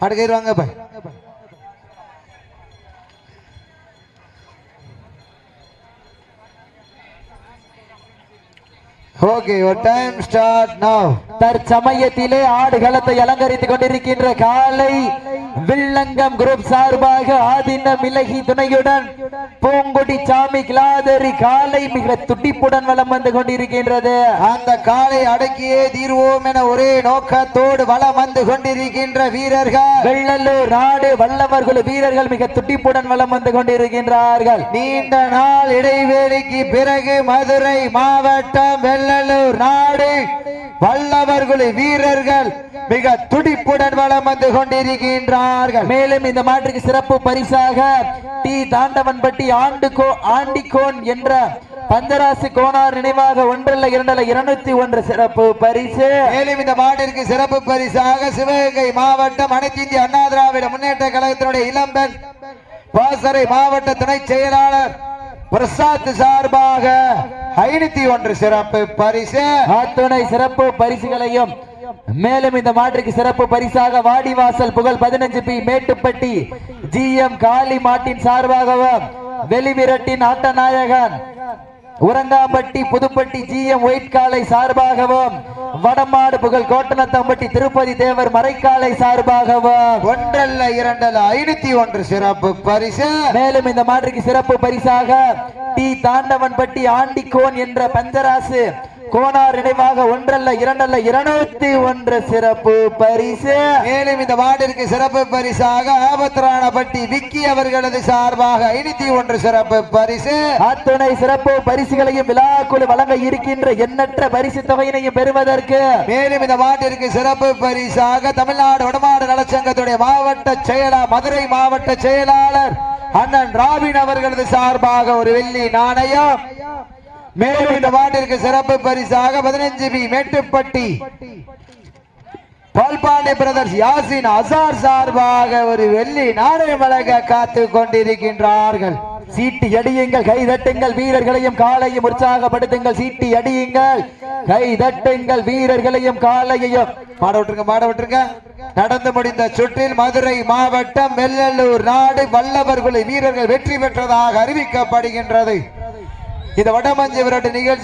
அடுக்கிடுவாங்க பாய் ஓகே ஒரு time start now தற்சமயத்திலே ஆடுகளத்தை அலங்கரித்துக் கொண்டிருக்கின்ற காலை வில்லங்கம் குரூப் சார்பாக ஆதின மிளகி துணையுடன் பூங்குடி சாமி கிளாதரி காலை மிக துடிப்புடன் வலம் வந்து கொண்டிருக்கின்றது. அந்த காலை அடக்கியே தீர்வோம் என ஒரே நோக்கத்தோடு வலம் வந்து கொண்டிருக்கின்ற வீரர்கள். வெள்ளலூர் நாடு வல்லவர் குழு வீரர்கள் மிக துடிப்புடன் வலம் வந்து கொண்டிருக்கின்றார்கள். நீண்ட நாள் இடைவேளைக்கு பிறகு மதுரை மாவட்டம் வெள்ளலூர் நாடு வல்லவர்களை வீரர்கள் மிக துடிப்புடன் வளம் வந்து கொண்டிருக்கின்றார்கள். மேலும் இந்த மாற்றுக்கு சிறப்பு பரிசாக டி. தாண்டவன்பட்டி ஆண்டுகோ ஆண்டிக்கோன் என்ற பஞ்சராசி கோனார் நினைவாக ஒன்றல்ல இரண்டல்ல இருநூத்தி ஒன்று சிறப்பு பரிசு. மேலும் இந்த மாட்டிற்கு சிறப்பு பரிசாக சிவகங்கை மாவட்டம் அனைத்து இந்திய அண்ணா திராவிட முன்னேற்ற கழகத்தினுடைய இளம்பெண் பாசறை மாவட்ட துணை செயலாளர் பிரசாத் சார்பாக ஐநூத்தி ஒன்று சிறப்பு பரிசு. அத்துணை சிறப்பு பரிசுகளையும் மேலும் இந்த மாற்றுக்கு சிறப்பு பரிசாக வாடிவாசல் புகழ் பதினஞ்சு B Mettupatti G M Kali மாட்டின் சார்பாகவும் வெளிவிரட்டின் ஆட்டநாயகன் Urangampatti Puthupatti G M white காலை சார்பாகவும் வடமாடு புகழ் கோட்டனத்தம்பட்டி திருப்பதி தேவர் மறைக்காலை சார்பாகவும் ஒன்றல்ல இரண்டல்ல ஐநூத்தி ஒன்று சிறப்பு பரிசு. மேலும் இந்த மாற்றுக்கு சிறப்பு பரிசாக டி தாண்டவன்பட்டி ஆண்டிக்கோன் என்ற பஞ்சராசு கோனார் நினைவாக ஒன்றல்ல இரண்டல்ல இருநூத்தி ஒன்று சிறப்பு பரிசு. மேலும் இந்த மாட்டிற்கு சிறப்பு பரிசாக ஆபத்ராணப்பட்டி விக்கி அவர்களது சார்பாக ஐநூத்தி ஒன்று சிறப்பு பரிசு. அத்துணை சிறப்பு பரிசுகளையும் விழாக்குழு வழங்க இருக்கின்ற எண்ணற்ற பரிசு தொகையினையும் பெறுவதற்கு. மேலும் இந்த மாட்டிற்கு சிறப்பு பரிசாக தமிழ்நாடு வடமாடு நலச்சங்கத்துடைய மாவட்ட செயலாளர் மதுரை மாவட்ட செயலாளர் அண்ணன் ராபின் அவர்களது சார்பாக ஒரு வெள்ளி நாணயம். மேலும் இந்த வாட்டிற்கு சிறப்பு பரிசாக பதினஞ்சு பி மேட்டுப்பட்டி. பால்பாண்டி பிரதர்ஸ் யாசின் அசார் சார்பாக ஒரு வெள்ளி நாணயம் வழங்க காத்து கொண்டிருக்கின்றார்கள். சீட்டி அடியுங்கள் கை தட்டுங்கள் வீரர்களையும் காலையும் உற்சாகப்படுத்துங்கள். சீட்டி அடியுங்கள் கை தட்டுங்கள் வீரர்களையும் காலையையும் மாட விட்டுருங்க மாட விட்டுருங்க. நடந்து முடிந்த சுற்றில் மதுரை மாவட்டம் வெள்ளலூர் நாடு வல்லவர்களை வீரர்கள் வெற்றி பெற்றதாக அறிவிக்கப்படுகின்றது. இந்த வடமஞ்சி விராட்டு நிகழ்ச்சி